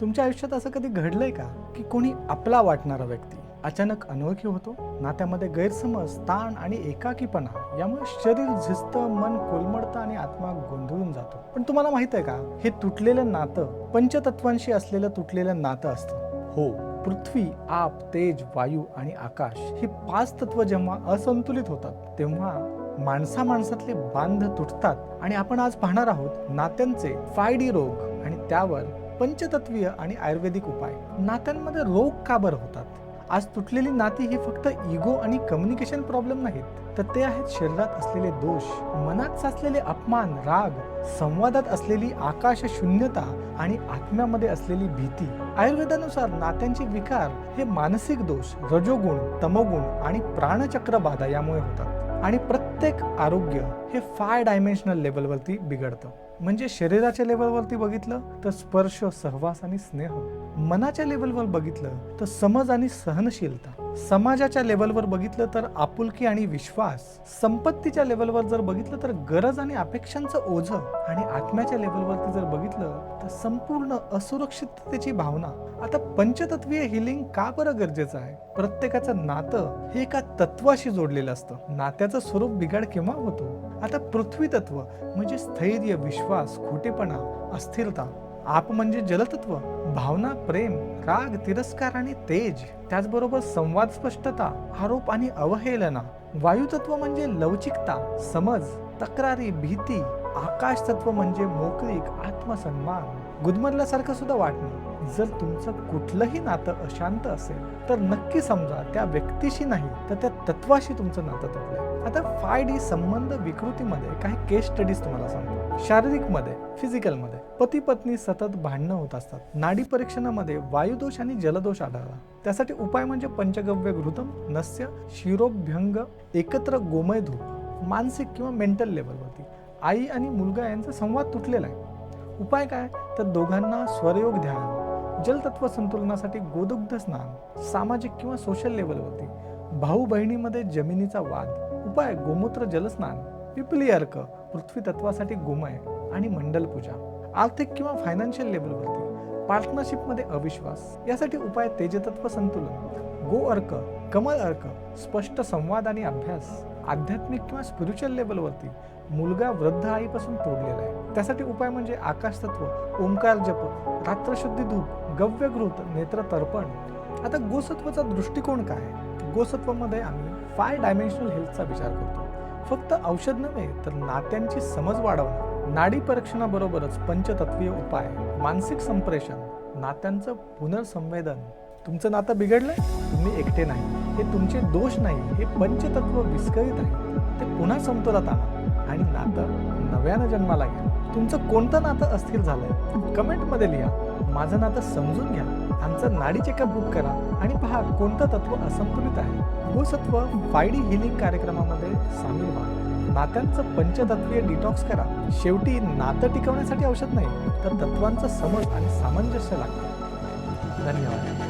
तुमच्या आयुष्यात असं कधी घडलंय का? की कोणी आपला वाटणारा व्यक्ती अचानक अनोळखी होतो? नात्यामध्ये गैरसमज ताण आणि एकाकीपणा यामुळे शरीर झिजतं मन कोलमडतं आणि आत्मा गोंधळून जातो. पण तुम्हाला माहीत आहे का? हे तुटलेलं नातं पंचतत्वांशी असलेलं तुटलेलं नातं असतं. हो पृथ्वी आप तेज वायू आणि आकाश ही पाच तत्व जेव्हा असंतुलित होतात तेव्हा माणसा माणसातले बांध तुटतात. आणि आपण आज पाहणार आहोत नात्यांचे फायडी रोग आणि त्यावर पंचतत्वीय आणि आयुर्वेदिक उपाय. नात्यांमध्ये रोग का बरं होतात? आज तुटलेली नाती ही फक्त इगो आणि कम्युनिकेशन प्रॉब्लेम नाहीत तर ते आहेत शरीरात असलेले दोष मनात साचलेले अपमान राग संवादात असलेली आकाश शून्यता आणि आत्म्यामध्ये असलेली भीती. आयुर्वेदानुसार नात्यांचे विकार हे मानसिक दोष रजोगुण तमोगुण आणि प्राणचक्र बाधा यामुळे होतात. आणि प्रत्येक आरोग्य हे फाय डायमेन्शनल लेवलवरती बिघडतं. म्हणजे शरीराच्या लेवलवरती बघितलं तर स्पर्श सहवास आणि स्नेह. मनाच्या लेवलवर बघितलं तर समज आणि सहनशीलता. समाजाच्या लेवलवर बघितलं तर आपुलकी आणि विश्वास संपत्तीच्या लेवलवर जर बघितलं तर गरज आणि अपेक्षांचं ओझं आणि आत्म्याच्या लेवलवरती जर बघितलं तर संपूर्ण असुरक्षिततेची भावना. आता पंचतत्वीय हिलिंग का बरं गरजेचं आहे? प्रत्येकाचं नातं हे एका तत्वाशी जोडलेलं असतं. नात्याचं स्वरूप बिघाड केव्हा होतो? आता पृथ्वी तत्व म्हणजे स्थैर्य विश्वास खोटेपणा अस्थिरता आप म्हणजे जलतत्व भावना प्रेम राग तिरस्कार आणि तेज त्याचबरोबर संवाद स्पष्टता आरोप आणि अवहेलना. वायुतत्व म्हणजे लवचिकता समज तक्रारी भीती आकाश तत्व म्हणजे मोकळीक आत्मसन्मान. गुदमरल्यासारखं सुद्धा वाटणं जर तुमचं कुठलंही नातं अशांत असेल तर नक्की समजा त्या व्यक्तीशी नाही तर त्या तत्वाशी तुमचं नातं तुटलंय. आता फाय डी संबंध विकृतीमध्ये काही केस स्टडीज तुम्हाला सांगतो. शारीरिकमध्ये फिजिकलमध्ये पती पत्नी सतत भांडणं होत असतात. नाडी परीक्षणामध्ये वायुदोष आणि जलदोष आढळला त्यासाठी उपाय म्हणजे पंचगव्य घृतम नस्य शिरोभ्यंग एकत्र गोमय धूप. मानसिक किंवा मेंटल लेवलवरती आई आणि मुलगा यांचा संवाद तुटलेला आहे. उपाय काय? तर दोघांना स्वरयोग ध्यान जलतत्व संतुलनासाठी गोदुग्ध स्नान सामाजिक किंवा सोशल लेवलवरती भाऊ बहिणीमध्ये जमिनीचा वाद उपाय गोमूत्र जलस्नान पिपली अर्क पृथ्वी तत्वासाठी गोमय आणि मंडल पूजा आर्थिक किंवा फायनान्शियल लेवलवरती पार्टनरशिपमध्ये अविश्वास यासाठी उपाय तेजतत्व संतुलन गो अर्क कमल अर्क स्पष्ट संवाद आणि अभ्यास. आध्यात्मिक किंवा स्पिरिच्युअल लेवलवरती मुलगा वृद्ध आईपासून तोडलेला आहे. त्यासाठी उपाय म्हणजे आकाश तत्व ओंकार जप रात्रशुद्धी धूप गव्यघृत नेत्र तर्पण. आता गोसत्वाचा दृष्टिकोन काय आहे? गोसत्वामध्ये आम्ही फाय डायमेन्शनल हेल्थचा विचार करतो. फक्त औषध नव्हे तर नात्यांची समज वाढवणं. नाडी परीक्षणाबरोबरच पंचतत्वीय उपाय मानसिक संप्रेषण नात्यांचं पुनर्संवेदन. तुमचं नातं बिघडलंय? तुम्ही एकटे नाही. हे तुमचे दोष नाही. हे पंचतत्व विस्कळीत आहे. ते पुन्हा समतोलात आणा. आणि नातं नव्यानं जन्माला घ्या. तुमचं कोणतं नातं अस्थिर झालंय? कमेंटमध्ये लिहा. माझं नातं समजून घ्या. आमचं नाडी चेकअप बुक करा. आणि पहा कोणतं तत्व असंतुलित आहे? भूसत्व फायडी हिलिंग कार्यक्रमामध्ये सामील व्हा. नात्यांचं पंचतत्वीय डिटॉक्स करा. शेवटी नातं टिकवण्यासाठी औषध नाही तर तत्वांचं समज आणि सामंजस्य लागतं. धन्यवाद.